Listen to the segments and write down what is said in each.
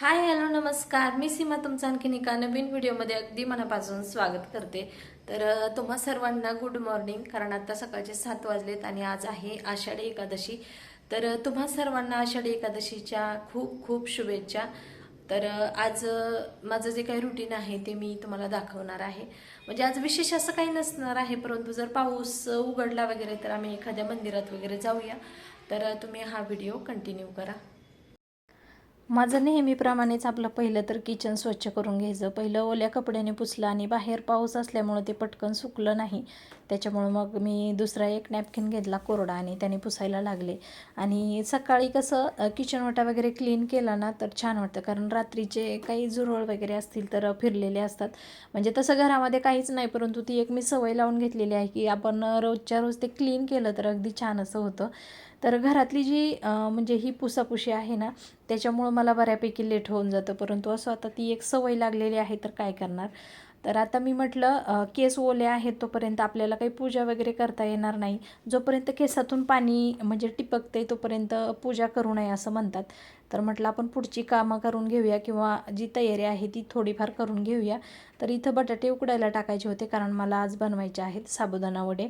Hi hello नमस्कार. मी सीमा तुमचं आणखीन एका नवीन व्हिडिओमध्ये अगदी मनापासून स्वागत करते. तर तुम्हा सर्वांना गुड मॉर्निंग कारण आता सकाळचे सात वाजलेत आणि आज आहे आषाढी एकादशी. तर तुम्हा सर्वांना आषाढी एकादशीच्या खूप खूप शुभेच्छा. तर आज माझं जे काही रुटीन आहे ते मी तुम्हाला दाखवणार आहे. म्हणजे आज विशेष असं काही नसणार आहे परंतु जर पाऊस उघडला वगैरे तर आम्ही एखाद्या मंदिरात वगैरे जाऊया. तर तुम्ही हा व्हिडिओ कंटिन्यू करा. माझं नेहमीप्रमाणेच आपलं पहिलं तर किचन स्वच्छ करून घ्यायचं. पहिलं ओल्या कपड्याने पुसलं आणि बाहेर पाऊस असल्यामुळं ते पटकन सुकलं नाही. त्याच्यामुळं मग मी दुसरा एक नॅपकिन घेतला कोरडा आणि त्याने पुसायला लागले. आणि सकाळी कसं किचन ओटा वगैरे क्लीन केला ना तर छान वाटतं. कारण रात्रीचे काही झुरळ वगैरे असतील तर फिरलेले असतात. म्हणजे तसं घरामध्ये काहीच नाही परंतु ती एक मी सवय लावून घेतलेली आहे की आपण रोजच्या रोज ते क्लीन केलं तर अगदी छान असं होतं. तर घरातली जी म्हणजे ही पुसापुशी आहे ना त्याच्यामुळं मला बऱ्यापैकी लेट होऊन जातं. परंतु असं आता ती एक सवय लागलेली आहे तर काय करणार? तर आता मी म्हटलं केस ओले आहेत तोपर्यंत आपल्याला काही पूजा वगैरे करता येणार नाही. जोपर्यंत केसातून पाणी म्हणजे टिपकते तोपर्यंत पूजा करू नये असं म्हणतात. तर म्हटलं आपण पुढची कामं करून घेऊया किंवा जी तयारी आहे ती थोडीफार करून घेऊया. तर इथं बटाटे उकडायला टाकायचे होते कारण मला आज बनवायचे आहेत साबुदाणा वडे.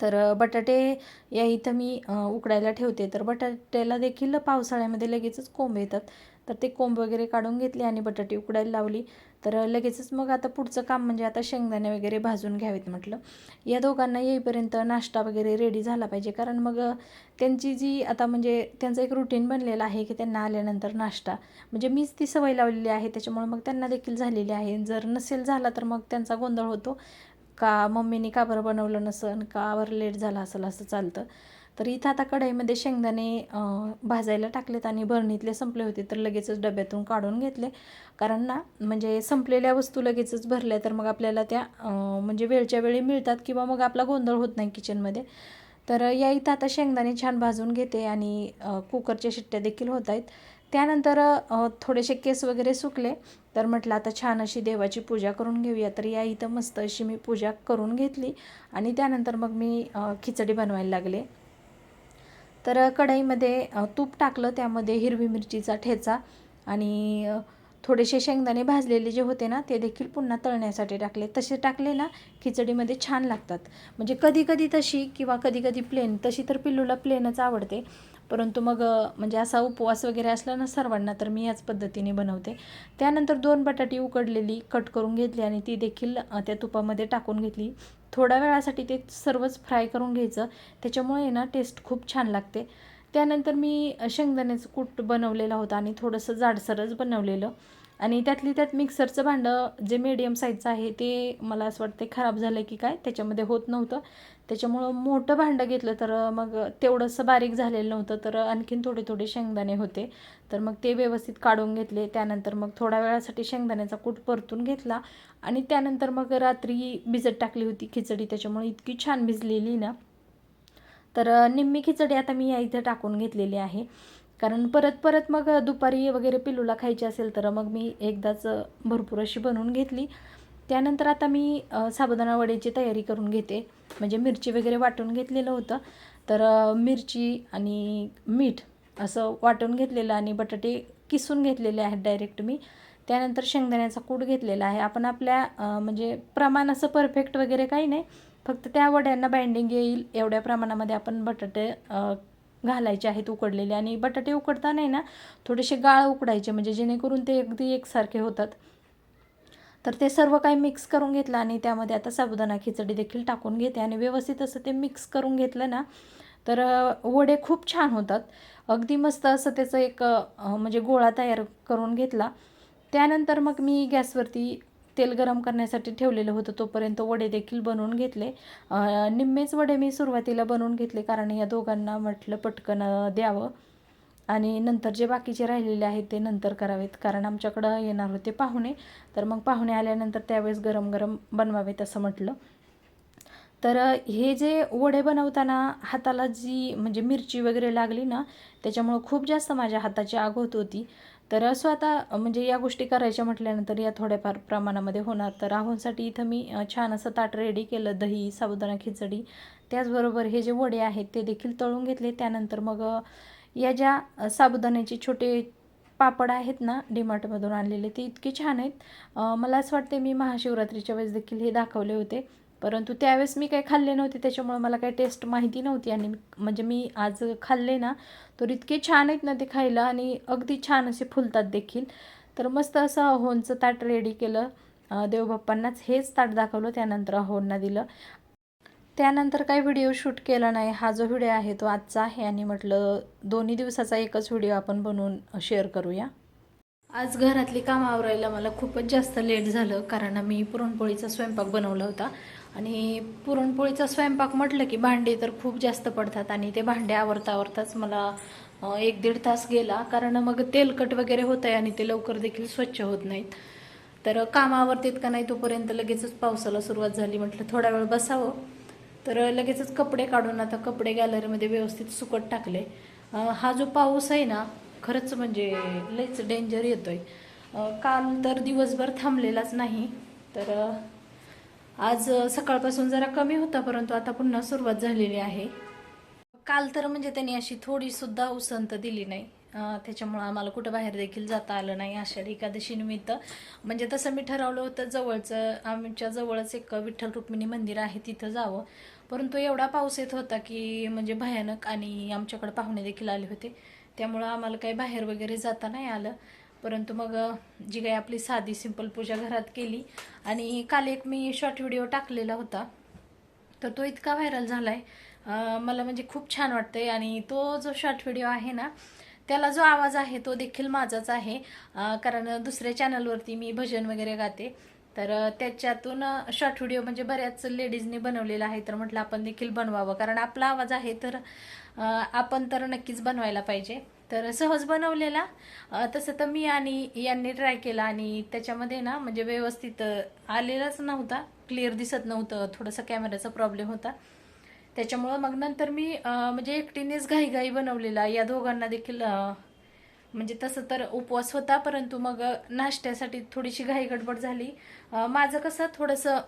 तर बटाटे या इथं मी उकडायला ठेवते. तर बटाट्याला देखील पावसाळ्यामध्ये लगेचच कोंब येतात. तर ते कोंब वगैरे काढून घेतले आणि बटाटे उकडायला लावली. तर लगेचच मग आता पुढचं काम म्हणजे आता शेंगदाणे वगैरे भाजून घ्यावेत म्हटलं. या दोघांना येईपर्यंत नाश्ता वगैरे रेडी झाला पाहिजे. कारण मग त्यांची जी आता म्हणजे त्यांचं एक रुटीन बनलेलं आहे की त्यांना आल्यानंतर नाश्ता. म्हणजे मीच ती सवय लावलेली आहे. त्याच्यामुळे मग त्यांना देखील झालेली आहे. जर नसेल झाला तर मग त्यांचा गोंधळ होतो. का मम्मीने का बरं बनवलं नसन? का बरं लेट झाला असेल असं चालतं. तर इथं आता कढईमध्ये शेंगदाणे भाजायला टाकलेत आणि भरणीतले संपले होते तर लगेचच डब्यातून काढून घेतले. कारण ना म्हणजे संपलेल्या वस्तू लगेचच भरल्या तर मग आपल्याला त्या म्हणजे वेळच्या वेळी मिळतात किंवा मग आपला गोंधळ होत नाही किचनमध्ये तर या इथं आता शेंगदाणे छान भाजून घेते आणि कुकरच्या शिट्ट्या देखील होत आहेत. त्यानंतर थोडेसे केस वगैरे सुकले तर म्हटलं आता छान अशी देवाची पूजा करून घेऊया. तर या इथं मस्त अशी मी पूजा करून घेतली आणि त्यानंतर मग मी खिचडी बनवायला लागले. तर कढईमध्ये तूप टाकलं त्यामध्ये हिरवी मिरचीचा ठेचा आणि थोडेसे शेंगदाणे भाजलेले जे होते ना ते देखील पुन्हा तळण्यासाठी टाकले. तसे टाकले ना खिचडीमध्ये छान लागतात. म्हणजे कधी कधी तशी किंवा कधी कधी प्लेन तशी तर पिल्लूला प्लेनच आवडते. परंतु मग म्हणजे असा उपवास वगैरे असला ना सर्वांना तर मी याच पद्धतीने बनवते. त्यानंतर दोन बटाटी उकडलेली कट करून घेतली आणि ती देखील त्या तुपामध्ये टाकून घेतली. थोड्या वेळासाठी ते सर्वच फ्राय करून घ्यायचं. त्याच्यामुळे ना टेस्ट खूप छान लागते. त्यानंतर मी शेंगदाण्याचं कूट बनवलेला होता आणि थोडंसं जाडसरच बनवलेलं. आणि त्यातली त्यात मिक्सरचं भांडं जे मीडियम साईजचं आहे ते मला असं वाटतं खराब झालं की काय त्याच्यामध्ये होत नव्हतं. त्याच्यामुळं मोठं भांडं घेतलं तर मग तेवढंसं बारीक झालेलं नव्हतं तर आणखीन थोडे थोडे शेंगदाणे होते. तर मग ते व्यवस्थित काढून घेतले. त्यानंतर मग थोड्या वेळासाठी शेंगदाण्याचा कूट परतून घेतला. आणि त्यानंतर मग रात्री भिजत टाकली होती खिचडी त्याच्यामुळे इतकी छान भिजलेली ना. तर निम्मी खिचडी आता मी या इथं टाकून घेतलेली आहे. कारण परत परत मग दुपारी वगैरे पिल्लूला खायची असेल तर मग मी एकदाच भरपूर अशी बनवून घेतली. त्यानंतर आता मी साबुदाणा वड्याची तयारी करून घेते. म्हणजे मिरची वगैरे वाटून घेतलेलं होतं. तर मिरची आणि मीठ असं वाटून घेतलेलं आणि बटाटे किसून घेतलेले आहेत डायरेक्ट मी. त्यानंतर शेंगदाण्याचा कूट घेतलेला आहे. आपण आपल्या म्हणजे प्रमाण असं परफेक्ट वगैरे काही नाही. फक्त त्या वड्यांना बाइंडिंग येईल एवढ्या प्रमाणामध्ये आपण बटाटे घालायचे आहेत उकडलेले आणि बटाटे उकडताना ना थोडेसे गाळ उकडायचे म्हणजे जेणेकरून ते अगदी एकसारखे होतात. तर ते सर्व काही मिक्स करून घेतलं आणि त्यामध्ये आता साबुदाणा खिचडी देखील टाकून घेते आणि व्यवस्थित असं ते मिक्स करून घेतलं ना तर वडे खूप छान होतात. अगदी मस्त असं त्याचं एक म्हणजे गोळा तयार करून घेतला. त्यानंतर मग मी गॅसवरती तेल गरम करण्यासाठी ठेवलेलं होतं तोपर्यंत वडे देखील बनवून घेतले. निम्मेच वडे मी सुरुवातीला बनवून घेतले कारण या दोघांना म्हटलं पटकन द्यावं. आणि नंतर जे बाकीचे राहिलेले आहेत ते नंतर करावेत कारण आमच्याकडं येणार होते पाहुणे. तर मग पाहुणे आल्यानंतर त्यावेळेस गरम गरम बनवावेत असं म्हटलं. तर हे जे वडे बनवताना हाताला जी म्हणजे मिरची वगैरे लागली ना त्याच्यामुळं खूप जास्त माझ्या हाताची आग होत होती. तर असं आता म्हणजे या गोष्टी करायच्या म्हटल्यानंतर या थोड्याफार प्रमाणामध्ये होणार. तर राहूंसाठी इथं मी छान असं ताट रेडी केलं दही साबुदाणा खिचडी. त्याचबरोबर हे जे वडे आहेत ते देखील तळून घेतले. त्यानंतर मग या ज्या साबुदाण्याचे छोटे पापड आहेत ना डीमार्टमधून आणलेले ते इतके छान आहेत. मला असं वाटते मी महाशिवरात्रीच्या वेळेस देखील हे दाखवले होते. परंतु त्यावेळेस मी काही खाल्ले नव्हते त्याच्यामुळे मला काही टेस्ट माहिती नव्हती. आणि म्हणजे मी आज खाल्ले ना तर इतके छान आहेत ना ते खायला. आणि अगदी छान असे फुलतात देखील. तर मस्त असं अहोंचं ताट रेडी केलं. देवबाप्पांनाच हेच ताट दाखवलं. त्यानंतर अहोंना दिलं. त्यानंतर काही व्हिडिओ शूट केला नाही. हा जो व्हिडिओ आहे तो आजचा आहे. आणि म्हटलं दोन्ही दिवसाचा एकच व्हिडिओ आपण बनवून शेअर करूया. आज घरातली कामं आवरायला मला खूपच जास्त लेट झालं कारण मी पुरणपोळीचा स्वयंपाक बनवला होता. आणि पुरणपोळीचा स्वयंपाक म्हटलं की भांडे तर खूप जास्त पडतात आणि ते भांडे आवरता आवरताच मला एक दीड तास गेला. कारण मग तेलकट वगैरे होत आहे आणि ते लवकर देखील स्वच्छ होत नाहीत. तर काम आवरतेत का नाही तोपर्यंत लगेचच पावसाला सुरुवात झाली. म्हटलं थोडा वेळ बसावं. तर लगेचच कपडे काढून आता कपडे गॅलरीमध्ये व्यवस्थित सुकट टाकले. हा जो पाऊस आहे ना खरंच म्हणजे लईच डेंजर येतो आहे काल तर दिवसभर थांबलेलाच नाही तर आज सकाळपासून जरा कमी होता परंतु आता पुन्हा सुरुवात झालेली आहे. काल तर म्हणजे त्यांनी अशी थोडीसुद्धा उसंत दिली नाही. त्याच्यामुळं आम्हाला कुठं बाहेर देखील जाता आलं नाही आषाढी एकादशीनिमित्त. म्हणजे तसं मी ठरवलं होतं जवळचं आमच्या जवळच एक विठ्ठल रुक्मिणी मंदिर आहे तिथं जावं. परंतु एवढा पाऊस येत होता की म्हणजे भयानक आणि आमच्याकडे पाहुणे देखील आले होते. त्यामुळं आम्हाला काही बाहेर वगैरे जाता नाही आलं. परंतु मग जी काही आपली साधी सिंपल पूजा घरात केली आणि काल एक मी शॉर्ट व्हिडिओ टाकलेला होता. तर तो इतका व्हायरल झाला आहे मला म्हणजे खूप छान वाटतंय आणि तो जो शॉर्ट व्हिडिओ आहे ना त्याला जो आवाज आहे तो देखील माझाच आहे. कारण दुसऱ्या चॅनलवरती मी भजन वगैरे गाते. तर त्याच्यातून शॉर्ट व्हिडिओ म्हणजे बऱ्याच लेडीजनी बनवलेला आहे. तर म्हटलं आपण देखील बनवावं. कारण आपला आवाज आहे तर आपण तर नक्कीच बनवायला पाहिजे. तर सहज बनवलेला. तसं तर मी आणि यांनी ट्राय केला आणि त्याच्यामध्ये ना म्हणजे व्यवस्थित आलेलाच नव्हता. क्लिअर दिसत नव्हतं. थोडंसं कॅमेऱ्याचा प्रॉब्लेम होता. त्याच्यामुळं मग नंतर मी म्हणजे एकटीनेच घाईघाई बनवलेला. या दोघांना देखील म्हणजे तसं तर उपवास होता परंतु मग नाश्त्यासाठी थोडीशी घाई गडबड झाली. माझं कसं थोडंसं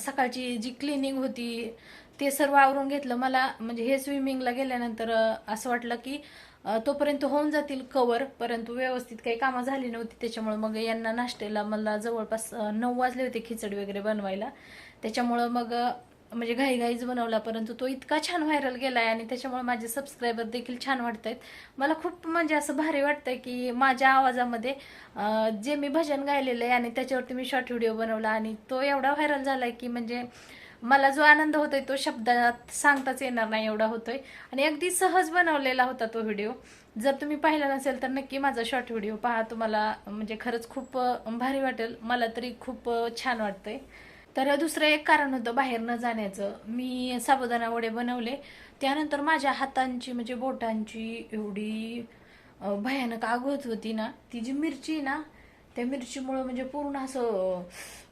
सकाळची जी क्लिनिंग होती ते सर्व आवरून घेतलं. मला म्हणजे हे स्विमिंगला गेल्यानंतर असं वाटलं की तोपर्यंत होऊन जातील कवर परंतु व्यवस्थित काही कामं झाली नव्हती. त्याच्यामुळं मग यांना नाश्त्याला मला जवळपास नऊ वाजले होते खिचडी वगैरे बनवायला. त्याच्यामुळं मग म्हणजे घाईघाईच बनवला परंतु तो इतका छान व्हायरल गेलाय आणि त्याच्यामुळे माझे सबस्क्रायबर देखील छान वाटत आहेत मला खूप म्हणजे असं भारी वाटतंय की माझ्या आवाजामध्ये जे मी भजन गायलेलं आहे आणि त्याच्यावरती मी शॉर्ट व्हिडिओ बनवला आणि तो एवढा व्हायरल झालाय की म्हणजे मला जो आनंद होतोय तो शब्दात सांगताच येणार नाही एवढा होतोय. आणि अगदी सहज बनवलेला होता तो व्हिडिओ जर तुम्ही पाहिला नसेल तर नक्की माझा शॉर्ट व्हिडिओ पहा. तुम्हाला म्हणजे खरंच खूप भारी वाटेल. मला तरी खूप छान वाटतंय. तर दुसरं एक कारण होतं बाहेर न जाण्याचं. मी साबुदाणा वडे बनवले. त्यानंतर माझ्या हातांची म्हणजे बोटांची एवढी भयानक आग होत होती ना ती जी मिरची आहे ना त्या मिरचीमुळं म्हणजे पूर्ण असं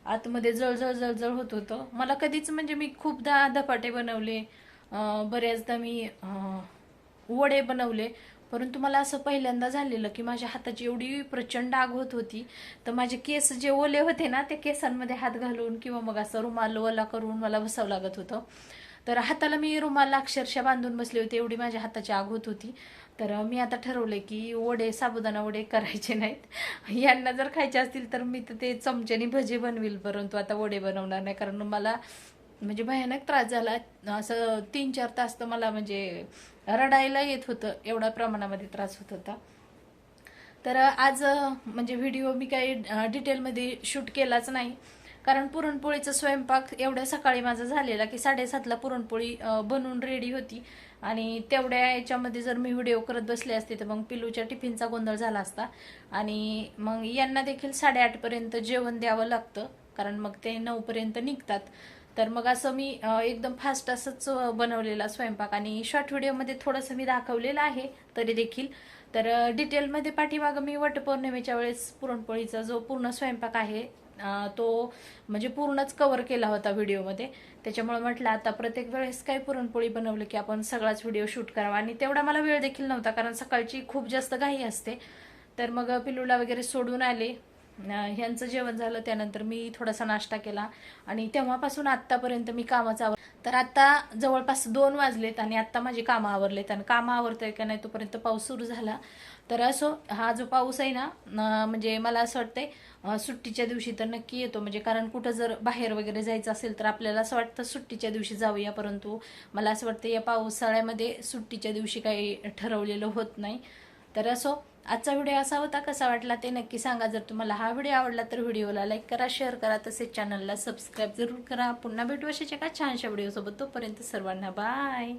आतमध्ये जळजळ जळजळ होत होतं. मला कधीच म्हणजे मी खूपदा धपाटे बनवले. बऱ्याचदा मी वडे बनवले. परंतु मला असं पहिल्यांदा झालेलं की माझ्या हाताची एवढी प्रचंड आग होत होती. तर माझे केस जे ओले होते ना ते केसांमध्ये हात घालून किंवा मग असं रुमाल ओला करून मला बसावं लागत होतं. तर हाताला मी रुमाल अक्षरशः बांधून बसले होते एवढी माझ्या हाताची आग होत होती. तर मी आता ठरवले की वडे साबुदाणा वडे करायचे नाहीत. यांना जर खायचे असतील तर मी तर ते चमच्याने भजी बनवील परंतु आता वडे बनवणार नाही. कारण मला म्हणजे भयानक त्रास झाला. असं तीन चार तास तर मला म्हणजे रडायला येत होतं. एवढ्या प्रमाणामध्ये त्रास होत होता. तर आज म्हणजे व्हिडिओ मी काही डिटेलमध्ये शूट केलाच नाही. कारण पुरणपोळीचा स्वयंपाक एवढ्या सकाळी माझा झालेला की साडेसातला पुरणपोळी बनवून रेडी होती. आणि तेवढ्या याच्यामध्ये जर मी व्हिडिओ करत बसले असते तर मग पिलूच्या टिफिनचा गोंधळ झाला असता. आणि मग यांना देखील साडेआठपर्यंत जेवण द्यावं लागतं. कारण मग ते नऊपर्यंत निघतात. तर मग असं मी एकदम फास्ट असंच बनवलेला स्वयंपाक. आणि शॉर्ट व्हिडिओमध्ये थोडंसं मी दाखवलेलं आहे तरी देखील. तर डिटेलमध्ये पाठीमागं मी वटपौर्णिमेच्या वेळेस पुरणपोळीचा जो पूर्ण स्वयंपाक आहे तो म्हणजे पूर्णच कवर केला होता व्हिडिओमध्ये त्याच्यामुळे म्हटलं आता प्रत्येक वेळेस काही पुरणपोळी बनवलं की आपण सगळाच व्हिडिओ शूट करावा. आणि तेवढा मला वेळ देखील नव्हता कारण सकाळची खूप जास्त घाई असते. तर मग पिलूला वगैरे सोडून आले. ह्यांचं जेवण झालं त्यानंतर मी थोडासा नाश्ता केला आणि तेव्हापासून आत्तापर्यंत मी कामाचा आवर तर आत्ता जवळपास दोन वाजलेत आणि आत्ता माझी कामं आवरलेत आणि कामं आवरतंय का नाही तोपर्यंत पाऊस सुरू झाला. तर असो हा जो पाऊस आहे ना म्हणजे मला असं वाटतंय सुट्टीच्या दिवशी तर नक्की येतो. म्हणजे कारण कुठं जर बाहेर वगैरे जायचं असेल तर आपल्याला असं वाटतं सुट्टीच्या दिवशी जाऊया परंतु मला असं वाटतं या पावसाळ्यामध्ये सुट्टीच्या दिवशी काही ठरवलेलं होत नाही. तर असो आजचा व्हिडिओ असा होता कसा वाटला ते नक्की सांगा. जर तुम्हाला हा व्हिडिओ आवडला तर व्हिडिओला लाईक करा शेअर करा. तसेच चॅनलला सबस्क्राईब जरूर करा. पुन्हा भेटू अशाच एका छानशा व्हिडिओसोबत. तोपर्यंत सर्वांना बाय